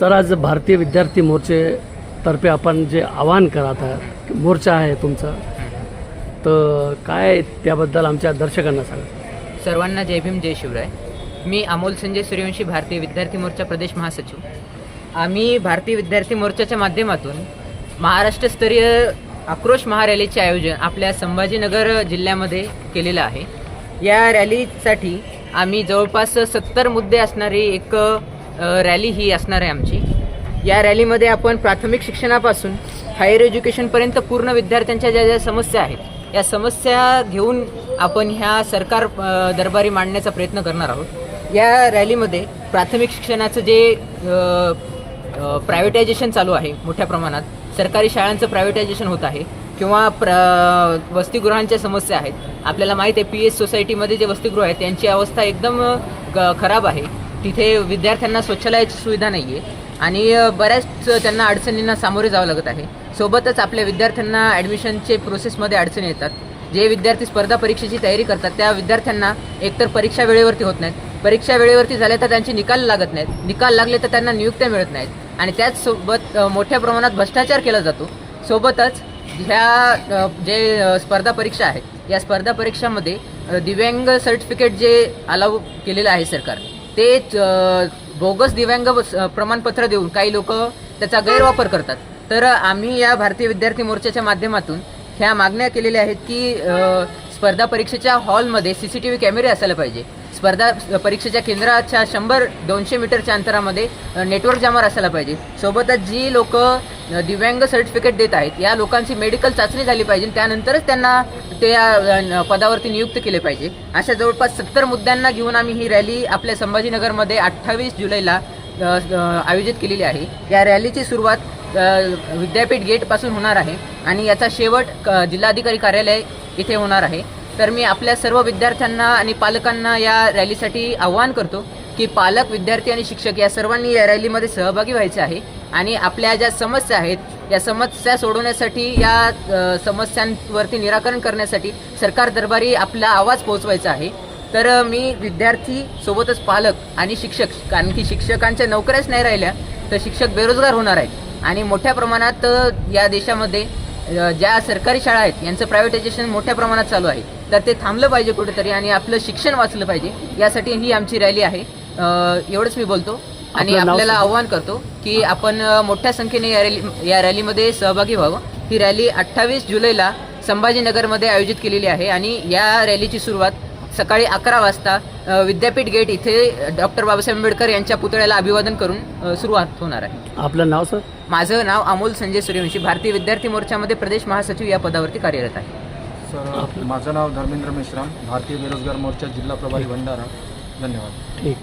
Sir आज भारतीय विद्यार्थी मोर्चेतर्फे आपण जे आवाहन करत आहात मोर्चा आहे तुमचा तर काय त्याबद्दल आमच्या दर्शकांना सांगा? सर्वांना जय भीम जय शिवराय. मी अमोल संजय सूर्यवंशी भारतीय विद्यार्थी मोर्चा प्रदेश महासचिव. आम्ही भारतीय विद्यार्थी मोर्चाच्या माध्यमातून महाराष्ट्रस्तरीय आक्रोश महारॅलीचे आयोजन आपल्या संभाजीनगर जिल्ह्यामध्ये केलेलं आहे. या रॅलीसाठी आम्ही जवळपास सत्तर मुद्दे असणारी एक रॅली ही असणार आहे आमची. या रॅलीमध्ये आपण प्राथमिक शिक्षणापासून हायर एज्युकेशनपर्यंत पूर्ण विद्यार्थ्यांच्या ज्या ज्या समस्या आहेत या समस्या घेऊन आपण ह्या सरकार दरबारी मांडण्याचा प्रयत्न करणार आहोत. या रॅलीमध्ये प्राथमिक शिक्षणाचं जे प्रायव्हेटायझेशन चालू आहे मोठ्या प्रमाणात सरकारी शाळांचं प्रायव्हेटायझेशन होत आहे किंवा प्र वसतिगृहांच्या समस्या आहेत. आपल्याला माहीत आहे पी एस सोसायटीमध्ये जे वसतिगृह आहेत त्यांची अवस्था एकदम ग- खराब आहे. तिथे विद्यार्थ्यांना शौचालयाची सुविधा नाही आहे आणि बऱ्याच त्यांना अडचणींना सामोरे जावं लागत आहे. सोबतच आपल्या विद्यार्थ्यांना ॲडमिशनचे प्रोसेसमध्ये अडचणी येतात. जे विद्यार्थी स्पर्धा परीक्षेची तयारी करतात त्या विद्यार्थ्यांना एकतर परीक्षा वेळेवरती होत नाहीत. परीक्षा वेळेवरती झाल्या तर त्यांचे निकाल लागत नाहीत. निकाल लागले तर त्यांना नियुक्त्या मिळत नाहीत. आणि त्याचसोबत मोठ्या प्रमाणात भ्रष्टाचार केला जातो. सोबतच ह्या जे स्पर्धा परीक्षा आहेत या स्पर्धा परीक्षामध्ये दिव्यांग सर्टिफिकेट जे अलाव केलेलं आहे सरकारने ते बोगस दिव्यांग स- प्रमाणपत्र देऊन काही लोक त्याचा गैरवापर करतात. तर आम्ही या भारतीय विद्यार्थी मोर्चाच्या माध्यमातून ह्या मागण्या केलेल्या आहेत की स्पर्धा परीक्षेच्या हॉलमध्ये सी सी टी व्ही कॅमेरे असायला पाहिजे. स्पर्धा परीक्षेच्या केंद्राच्या शंभर दोनशे मीटरच्या अंतरामध्ये नेटवर्क जामर असायला पाहिजे. सोबतच जी लोक दिव्यांग सर्टिफिकेट देत आहेत. या लोकांची मेडिकल चाचणी झाली पाहिजे त्यानंतरच त्यांना ते या पदावरती नियुक्त केले पाहिजे. अशा जवळपास सत्तर मुद्द्यांना घेऊन आम्ही ही रॅली आपल्या संभाजीनगरमध्ये अठ्ठावीस जुलैला आयोजित केलेली आहे. या रॅलीची सुरुवात विद्यापीठ गेटपासून होणार आहे आणि याचा शेवट क- जिल्हाधिकारी कार्यालय इथे होणार आहे. तर मी आपल्या सर्व विद्यार्थ्यांना आणि पालकांना या रॅलीसाठी आवाहन करतो की पालक विद्यार्थी आणि शिक्षक या सर्वांनी या रॅलीमध्ये सहभागी व्हायचे आहे. आणि आपल्या ज्या समस्या आहेत या समस्या सोडवण्यासाठी या समस्यांवरती निराकरण करण्यासाठी सरकार दरबारी आपला आवाज पोहोचवायचा आहे. तर मी विद्यार्थी सोबतच पालक आणि शिक्षक कारण की शिक्षकांच्या नोकऱ्याच नाही राहिल्या तर शिक्षक बेरोजगार होणार आहेत. आणि मोठ्या प्रमाणात या देशामध्ये ज्या सरकारी शाळा आहेत यांचं प्रायव्हेटायझेशन मोठ्या प्रमाणात चालू आहे. तर ते थांबलं पाहिजे कुठेतरी आणि आपलं शिक्षण वाचलं पाहिजे यासाठी ही आमची रॅली आहे. एवढंच मी बोलतो. आणि आपल्याला. आव्हान करतो की आपण मोठ्या संख्येने या रॅली या रॅलीमध्ये सहभागी व्हावं. ही रॅली अठ्ठावीस जुलैला संभाजीनगरमध्ये आयोजित केलेली आहे आणि या रॅलीची सुरुवात सकाळी अकरा वाजता विद्यापीठ गेट इथे डॉक्टर बाबासाहेब आंबेडकर यांच्या पुतळ्याला अभिवादन करून सुरुवात होणार आहे. आपलं नाव सर? माझं नाव अमोल संजय सूर्यवंशी भारतीय विद्यार्थी मोर्चामध्ये प्रदेश महासचिव या पदावरती कार्यरत आहे. सर माझं नाव धर्मेंद्र मेश्राम भारतीय बेरोजगार मोर्चा जिल्हा प्रभारी भंडारा. धन्यवाद. ठीक.